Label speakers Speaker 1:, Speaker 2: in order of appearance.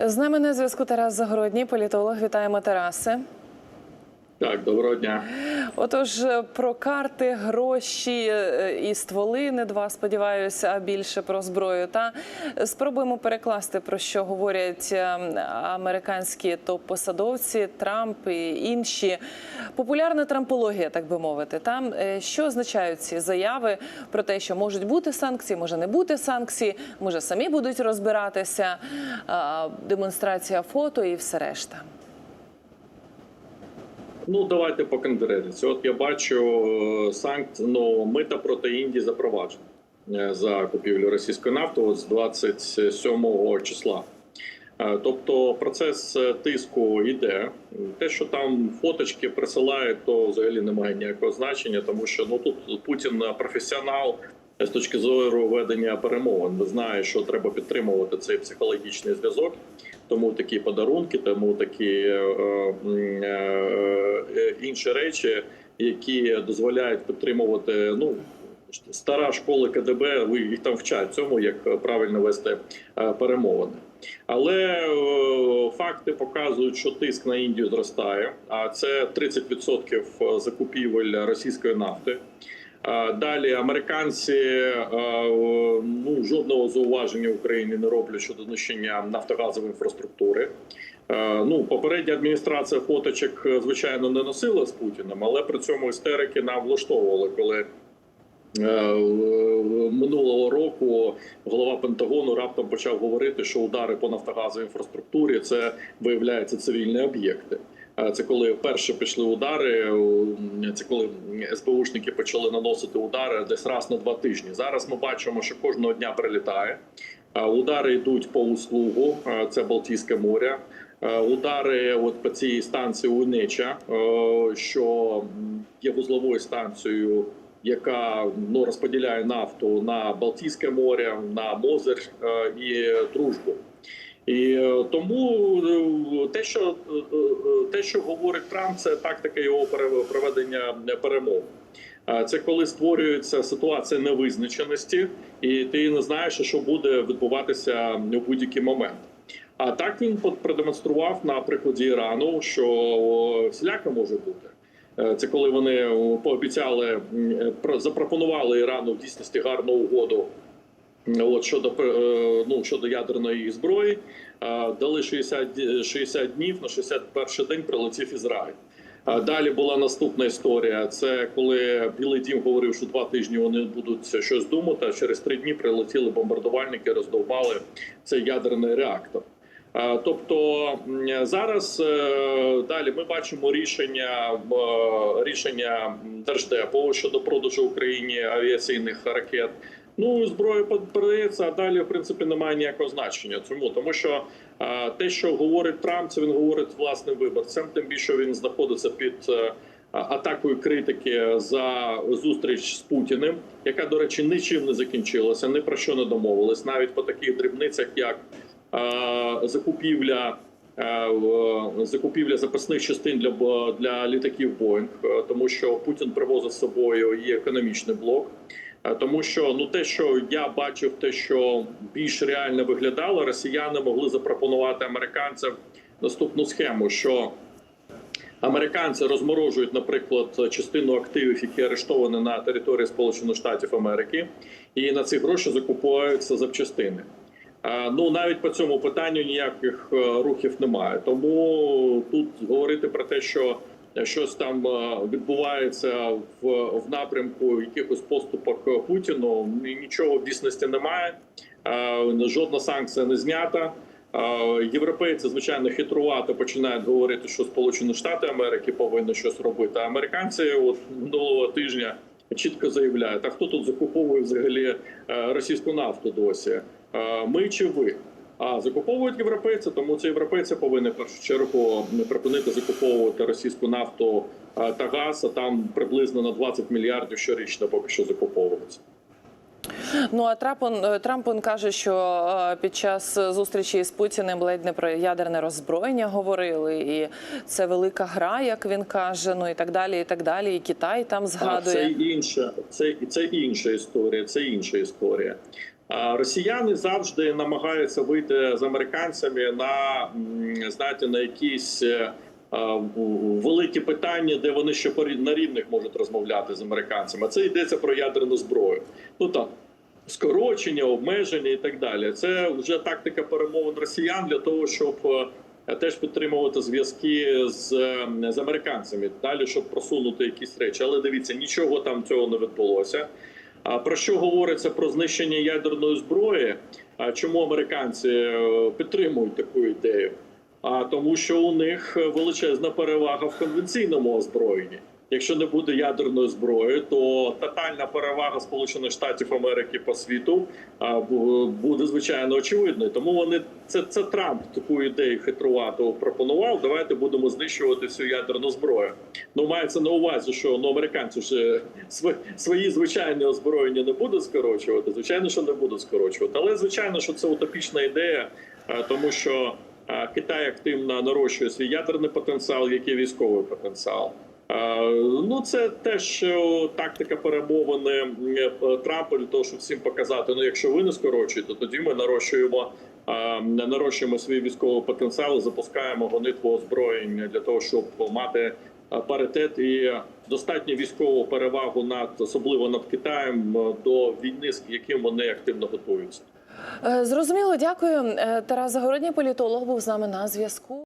Speaker 1: З нами на зв'язку Тарас Загородній, політолог. Вітаємо Тарасе.
Speaker 2: Так, доброго дня.
Speaker 1: Отож, про карти, гроші е, і стволи не два, сподіваюся, а більше про зброю. Та спробуємо перекласти про що говорять е, американські топ-посадовці, Трамп і інші. Популярна трампологія, так би мовити. Там е, що означають ці заяви про те, що можуть бути санкції, може не бути санкції, може самі будуть розбиратися, демонстрація фото і все решта.
Speaker 2: Ну давайте по конкретиці. От я бачу е, санкції, ну, мита проти Індії запроваджено е, за купівлю російської нафти от з 27 числа. Е, Тобто процес тиску йде. Те, що там фоточки присилають, то взагалі не має ніякого значення, тому що ну тут Путін професіонал з точки зору ведення перемовин. Знає, що треба підтримувати цей психологічний зв'язок. Тому такі подарунки, тому такі е, е, е, інші речі, які дозволяють підтримувати. Ну стара школа КДБ, ви їх там вчать цьому, як правильно вести е, перемовини. Але е, факти показують, що тиск на Індію зростає, а це 30% закупівель російської нафти. Далі американці ну жодного зауваження Україні не роблять щодо знищення нафтогазової інфраструктури. Ну, попередня адміністрація фоточок, е, звичайно, не носила з Путіним, але при цьому істерики нам влаштовували, коли е, минулого року голова Пентагону раптом почав говорити, що удари по нафтогазовій інфраструктурі це виявляється цивільні об'єкти. Це коли вперше пішли удари. Це коли СБУшники почали наносити удари десь раз на два тижні. Зараз ми бачимо, що кожного дня прилітає. Удари йдуть по услугу, це Балтійське море. Удари от по цій станції Уйнеча, е, що є вузловою станцією, яка ну розподіляє нафту на Балтійське море, на Мозер і Дружбу. І е, тому е, те, що е, те, що говорить Трамп, це тактика його проведення перемов. Це коли створюється ситуація невизначеності, і ти не знаєш, що буде відбуватися у будь-який момент. А так він продемонстрував на прикладі Ірану, що всіляко може бути. Це коли вони пообіцяли про- запропонували Ірану в дійсності гарну угоду От щодо е, ну щодо ядерної зброї, е, дали 60, 60 днів на 61 день прилетів Ізраїль. Далі була наступна історія. Це коли Білий Дім говорив, що два тижні вони будуть щось думати. А через три дні прилетіли бомбардувальники, роздовбали цей ядерний реактор. Тобто зараз е, далі ми бачимо рішення рішення держдепу щодо продажу Україні авіаційних ракет. Ну зброя передається, а далі в принципі немає ніякого значення. Чому тому, що а, те, що говорить Трамп, це він говорить власним виборцям. Тим більше він знаходиться під е, а- атакою критики за зустріч з Путіним, яка, до речі, нічим не закінчилася, ні про що не домовились, навіть по таких дрібницях, як е, закупівля. е, Закупівля запасних частин для для літаків Боїнг, е, тому що Путін привозить з собою і економічний блок. Е, Тому що ну те, що я бачив, те, що більш реально виглядало, росіяни могли запропонувати американцям наступну схему, що американці розморожують, наприклад, частину активів, які арештовані на території Сполучених Штатів Америки, і на ці гроші закупуються запчастини. Е, Ну навіть по цьому питанню ніяких е, рухів немає. Тому тут говорити про те, що щось там е, відбувається в, в напрямку якихось поступок Путіну, нічого в дійсності немає. Е, Жодна санкція не знята. Е, Європейці, звичайно, хитрувати починають говорити, що Сполучені Штати Америки повинні щось робити. А американці, от минулого тижня, чітко заявляють: а хто тут закуповує взагалі російську нафту досі? Ми чи ви? А закуповують європейці, тому це європейці повинні в першу чергу припинити закуповувати російську нафту е, та газ. А там приблизно на 20 мільярдів щорічно поки що закуповується.
Speaker 1: Ну а Трампон Трампон каже, що е, під час зустрічі з Путіним ледь не про ядерне роззброєння говорили, і це велика гра, як він каже. Ну і так далі, і так далі. І Китай там
Speaker 2: А
Speaker 1: згадує.
Speaker 2: це інша, це це інша історія. Це інша історія. Росіяни завжди намагаються вийти з американцями на знаєте, на якісь е, великі питання, де вони ще на рівних можуть розмовляти з американцями. Це йдеться про ядерну зброю. Ну так. Скорочення, обмеження і так далі. Це вже тактика перемовин росіян для того, щоб е, теж підтримувати зв'язки з, з американцями далі, щоб просунути якісь речі. Але дивіться, нічого там цього не відбулося. А про що говориться про знищення ядерної зброї? А чому американці е, підтримують таку ідею? А тому, що у них величезна перевага в конвенційному озброєнні. Якщо не буде ядерної зброї, то тотальна перевага Сполучених Штатів Америки по світу буде звичайно очевидною. Тому вони це, це Трамп таку ідею хитрувату пропонував. Давайте будемо знищувати всю ядерну зброю. Ну мається на увазі, що ну американці ж свої звичайні озброєння не будуть скорочувати. Звичайно, що не будуть скорочувати. Але звичайно, що це утопічна ідея, тому що Китай активно нарощує свій ядерний потенціал, як і військовий потенціал. А, Ну, це теж е, тактика перемовини е, Трампа для того, щоб всім показати: ну, якщо ви не скорочуєте, тоді ми нарощуємо нарощуємо свій військовий потенціал, запускаємо гонитву озброєння для того, щоб мати паритет і достатньо військову перевагу над особливо над Китаєм е, до війни, з яким вони активно готуються.
Speaker 1: Е, Зрозуміло, дякую. Е, Тарас Загородній політолог був з нами на зв'язку.